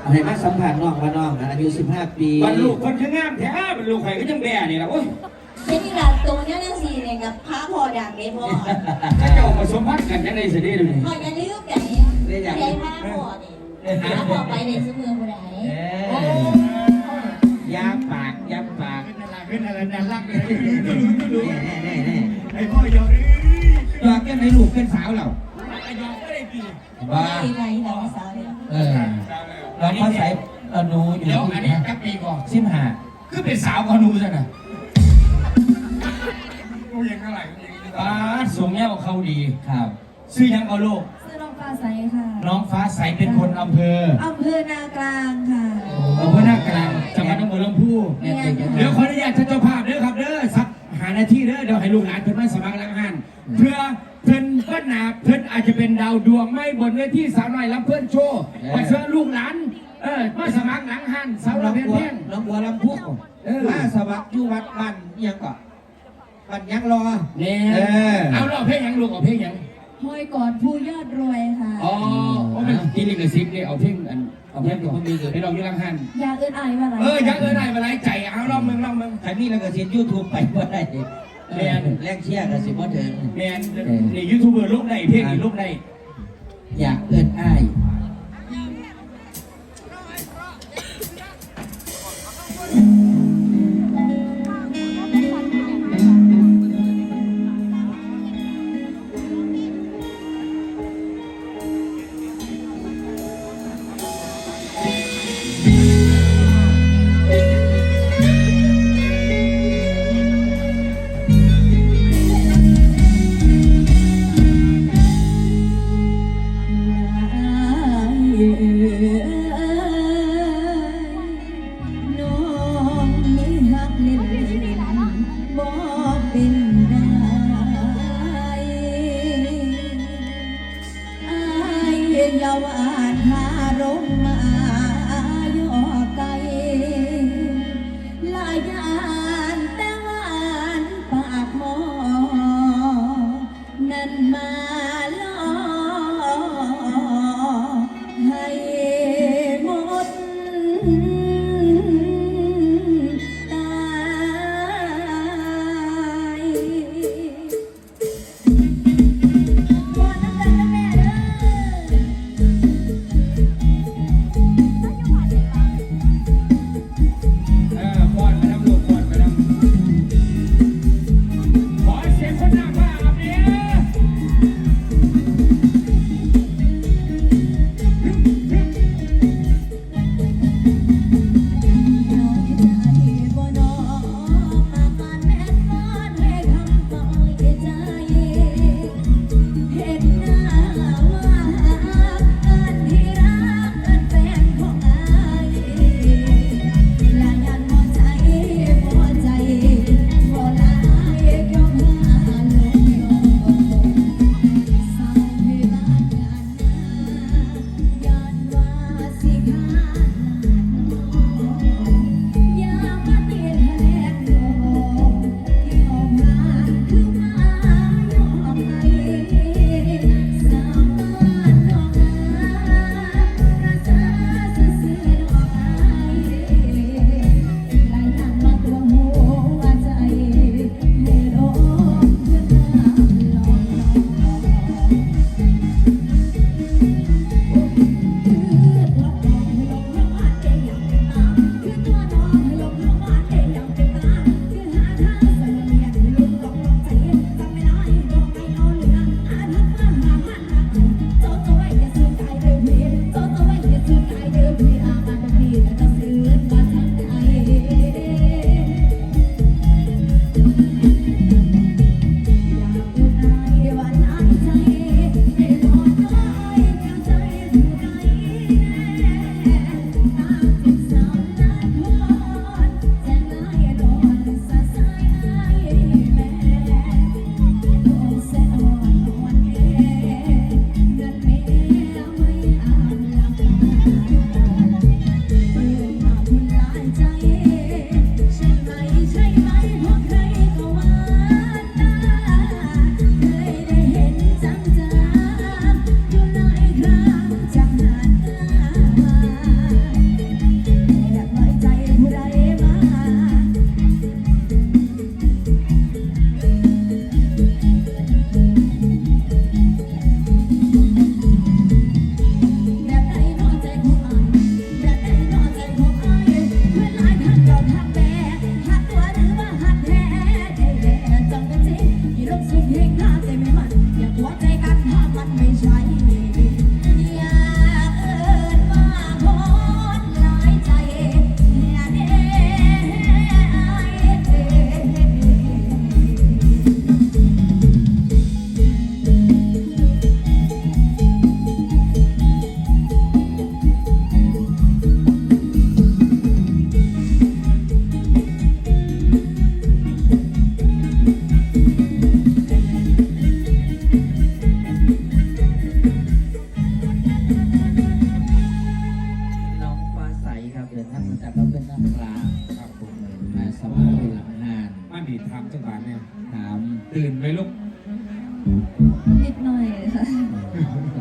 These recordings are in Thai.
เอาให้มาสัมผัสน้องว่าน้องนะอายุ15 ปีวันลูกคนยังงามแท้เป็นลูกไข่ก็ยังแบ่นี่แหละโอ้ยเป็นที่หลานตรงเนี้ยนั่งสีเนี่ยกับพระพอดังเลยพ่อถ้าเจ้าผสมพันธุ์กันยังไงสิได้ดูนี่พ่ออย่าลืมไก่ไก่พระพอนี่พระพอไปในสมือผู้ใดเออยาปากยาปากเป็นอะไรน่ารักเลยแน่แน่แน่ไอ้พ่อยอมยอดแก้มให้ลูกเป็นสาวเราไอ้ยอมก็ได้ดีว่าไม่ไรหรอกสาวเนี่ย เออเราพอใส่เราหนูอยู่เดี๋ยวที่อันนี้จักปีก่อนสิบห้าคือเป็นสาวกอนูซะนะกูยังเท่าไหร่กูยังป้าดสวงแง่วเขาดี ครับ ซื้อยังเอาลูกซื้อน้องฟ้าใสค่ะน้องฟ้าใสเป็นคนอำเภออำเภอนากลางค่ะ อำเภอหน้ากลางจังหวัดหนองบัวลำพูแม่เก่งจังเดี๋ยวขออนุญาตท่านเจ้าภาพเด้อครับเด้อสักหานาทีเด้อเดี๋ยวให้ลูกหลานเพิ่นมาสมัครล้างหันเพื่อ เพิ่นเพิ่นหนาเพิ่นอาจจะเป็นดาวดวงไม่บนเวทีสาวน้อยรับเพิ่นโชว์มาเชิญลูกหลานเออมาสมัครหลังหันสาวน้เราองเพียงบัวเพียงน้องบัวลำพูมาสมัครอยู่วัดบ้านอิหยังก่อนบ้านยังรอเนี่ยเออเอาเราเพลงหยังลูกเอาเพลงหยังห้อยกอดผู้ยอดรวยค่ะอ๋อโอ้เป็นกินลิขสิทธิ์เนี่ยเอาเพลงอันเอาเพลงตัวมีให้เราอยู่หลังหันอยากเอื้นอายว่าอะไรเออยังเออได้มาไล่ใจเอาลองมึงลองมึงใครมีแล้วก็เสียยูทูบไปบ่ได้ แม่นแรงเชียร์ก็สิบ่ถึงแมนนี่ยูทูบเบอร์ลูกได้เพลงนี่ลูกได้อยากเอิ้นอ้าย My.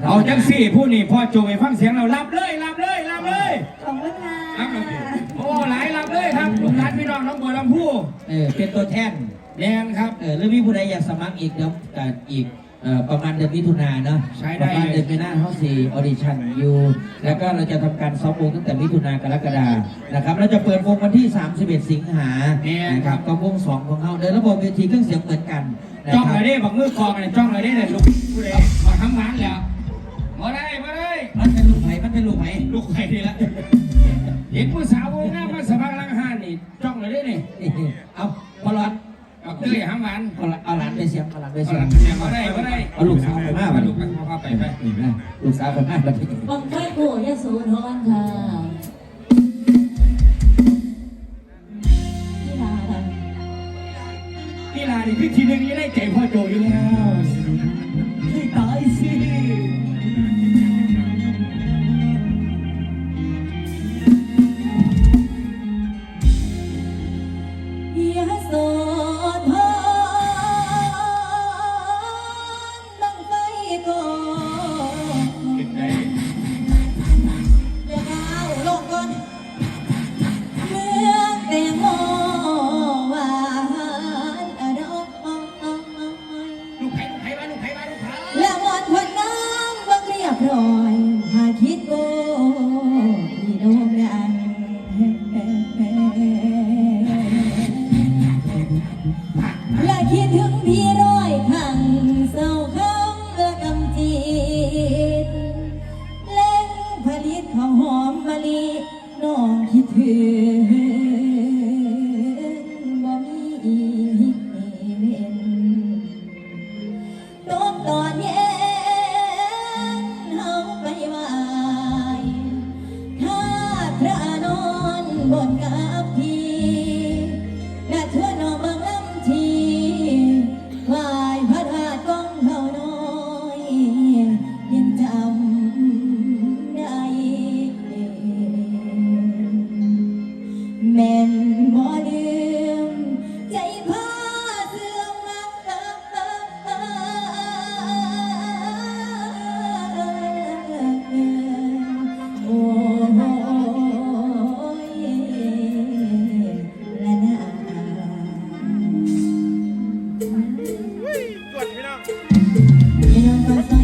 เอาจังสี่ผู้นี่พ่อโจไปฟังเสียงเรารับเลยรับเลยรับเลยขอบคุณค่ะรับเลยโอ้หลายรับเลยครับลูกหลานพี่น้องน้องบัวลำพูเออเป็นตัวแทนแดงครับเออหรือมีผู้ใดอยากสมัครอีกเดี๋ยวแต่อีกเอ่อประมาณเดือนมิถุนายนเนาะใช้ได้ ประมาณเดือนมีนาเขาสี่ออดิชั่นอยู่แล้วก็เราจะทำการซ้อมวงตั้งแต่มิถุนายนกรกฎานะครับเราจะเปิดวงวันที่ 31 สิงหานะครับก็วงสองของเขาเดินระบบเวทีเครื่องเสียงเหมือนกันนะจ้องคเลรับยได้บักมือกองเลยจ้องเลยได้เลยลูกผู้ใดมาทำงานแล้ว เป็นลูกไหมมันเป็นลูกไหมลูกใครดีละเห็นผู้สาววงงามมาสมัครลังห้านนี่จ้องเลยได้นี่เอาพอหลอดเอาเต้ยหางหวานเอาหลานเอาหลานไปเสียงเอาหลานไปเอาเสียหงลานเสียมาได้มาได้เอาลูกสาวไปมาเอาบัดลูนี้กเอาไปไปนี่นะลูกสาวไปมาแล้วพี่บังไฟโกูยะโสธรค่ะที่ลาค่ะนี่ลานี่พี่ทีนึงยังได้ใจพ่อโจอยู่แล้ว Thank you.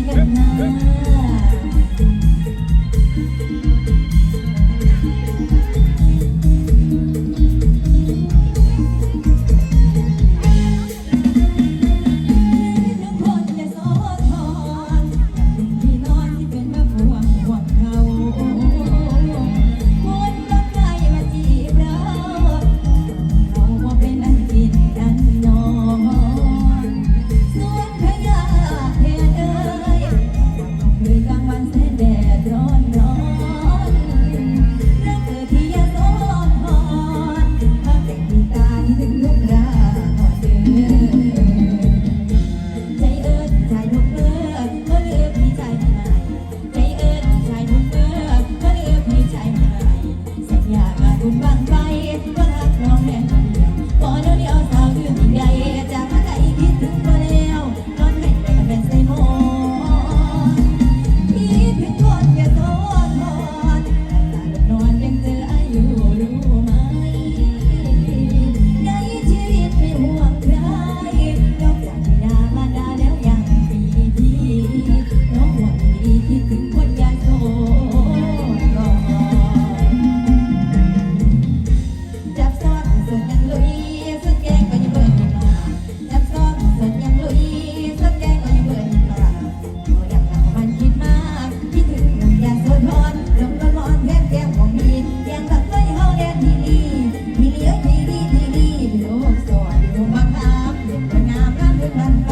Gracias.